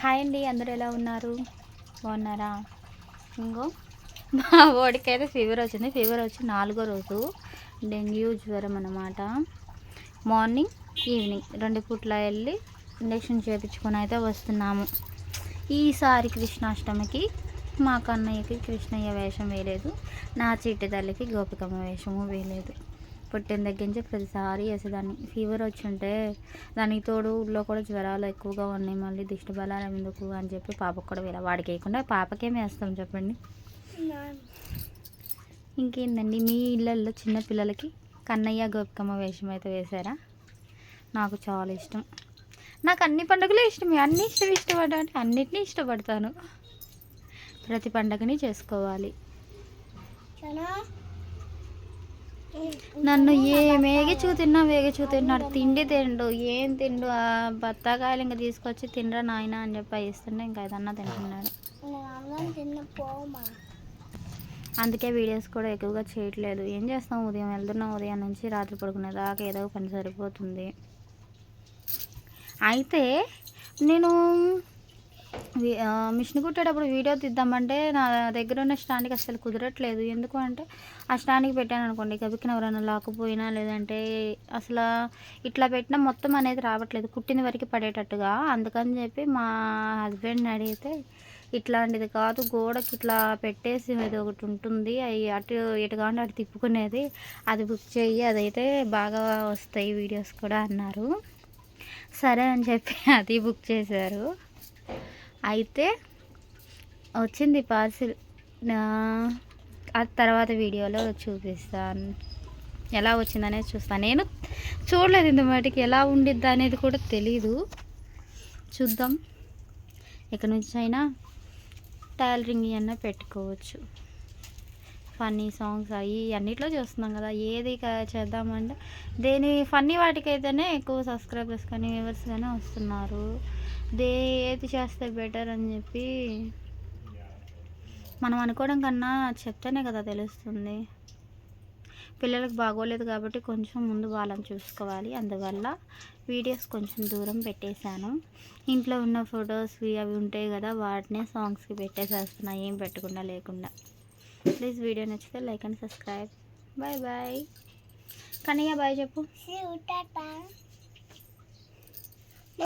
Hi అండి అందరూ ఎలా ఉన్నారు? బాగున్నారా? ఇంకో మా వాడికైతే ఫీవర్ వచ్చింది. ఫీవర్ వచ్చి నాలుగో రోజు డెంగ్యూ జ్వరం అన్నమాట. మార్నింగ్ ఈవినింగ్ రెండు పూట్ల వెళ్ళి ఇంజక్షన్ చేయించుకొని అయితే వస్తున్నాము. ఈసారి కృష్ణాష్టమికి మా కన్నయ్యకి కృష్ణయ్య వేషం వేయలేదు. నా చిట్టి తల్లికి గోపికమ్మ వేషము వేయలేదు. పుట్టిన దగ్గర నుంచి ప్రతిసారి వేసేదాన్ని. ఫీవర్ వచ్చి ఉంటే దానికి తోడు ఊళ్ళో కూడా జ్వరాలు ఎక్కువగా ఉన్నాయి. మళ్ళీ దిష్టి బలాలు ఎందుకు అని చెప్పి పాపకు కూడా వేలా వాడికి వేయకుండా పాపకేం వేస్తాం చెప్పండి? ఇంకేందండి మీ ఇళ్ళల్లో చిన్న పిల్లలకి కన్నయ్య గోపికమ్మ వేషం అయితే వేశారా? నాకు చాలా ఇష్టం. నాకు అన్ని పండుగలు ఇష్టమే. అన్ని ఇష్టం ఇష్టపడ్డా అన్నిటినీ ఇష్టపడతాను. ప్రతి పండగని చేసుకోవాలి. నన్ను ఏ మేగిచూ తిన్నా చూతున్నాడు తిన్నాడు తిండి తిండు ఏం తిండు ఆ బత్తాకాయలు ఇంకా తీసుకొచ్చి తినరా నాయన అని చెప్పి ఇస్తుండే ఇంకా ఏదన్నా తింటున్నాడు. అందుకే వీడియోస్ కూడా ఎక్కువగా చేయట్లేదు. ఏం చేస్తాం ఉదయం వెళ్తున్నాం ఉదయం నుంచి రాత్రి పడుకునే దాకా ఏదో పని సరిపోతుంది. అయితే నేను మిషన్ కుట్టేటప్పుడు వీడియో తీద్దామంటే నా దగ్గర ఉన్న స్టాండ్కి అసలు కుదరట్లేదు. ఎందుకు అంటే ఆ స్టాండ్కి పెట్టాను అనుకోండి. గబికిన ఎవరైనా లాకపోయినా లేదంటే అసలు ఇట్లా పెట్టినా మొత్తం అనేది రావట్లేదు. కుట్టిన వరకు పడేటట్టుగా. అందుకని చెప్పి మా హస్బెండ్ని అడిగితే ఇట్లాంటిది కాదు గోడకి ఇట్లా పెట్టేసి ఇది ఒకటి ఉంటుంది. అవి అటు ఇటు అటు తిప్పుకునేది. అది బుక్ చేయి అదైతే బాగా వస్తాయి వీడియోస్ కూడా అన్నారు. సరే అని చెప్పి అది బుక్ చేశారు. అయితే వచ్చింది పార్సిల్. ఆ తర్వాత వీడియోలో చూపిస్తాను. ఎలా వచ్చిందనేది చూస్తాను. నేను చూడలేదు ఇంత మటుకి ఎలా ఉండిద్ది అనేది కూడా తెలీదు. చూద్దాం. ఇక నుంచి అయినా టైలరింగ్ అయినా పెట్టుకోవచ్చు. ఫన్నీ సాంగ్స్ అవి అన్నిట్లో చూస్తున్నాం కదా ఏది చేద్దామంటే దేని ఫన్నీ వాటికైతేనే ఎక్కువ సబ్స్క్రైబర్స్ కానీ వ్యూవర్స్ కానీ వస్తున్నారు. దే ఏది చేస్తే బెటర్ అని చెప్పి మనం అనుకోవడం కన్నా చెప్తేనే కదా తెలుస్తుంది. పిల్లలకు బాగోలేదు కాబట్టి కొంచెం ముందు వాళ్ళని చూసుకోవాలి. అందువల్ల వీడియోస్ కొంచెం దూరం పెట్టేశాను. ఇంట్లో ఉన్న ఫొటోస్ అవి ఉంటాయి కదా వాటినే సాంగ్స్కి పెట్టేసేస్తున్నా ఏం పెట్టకుండా లేకుండా. ప్లీజ్ వీడియో నచ్చితే like and subscribe bye bye Kannayya bye చెప్పు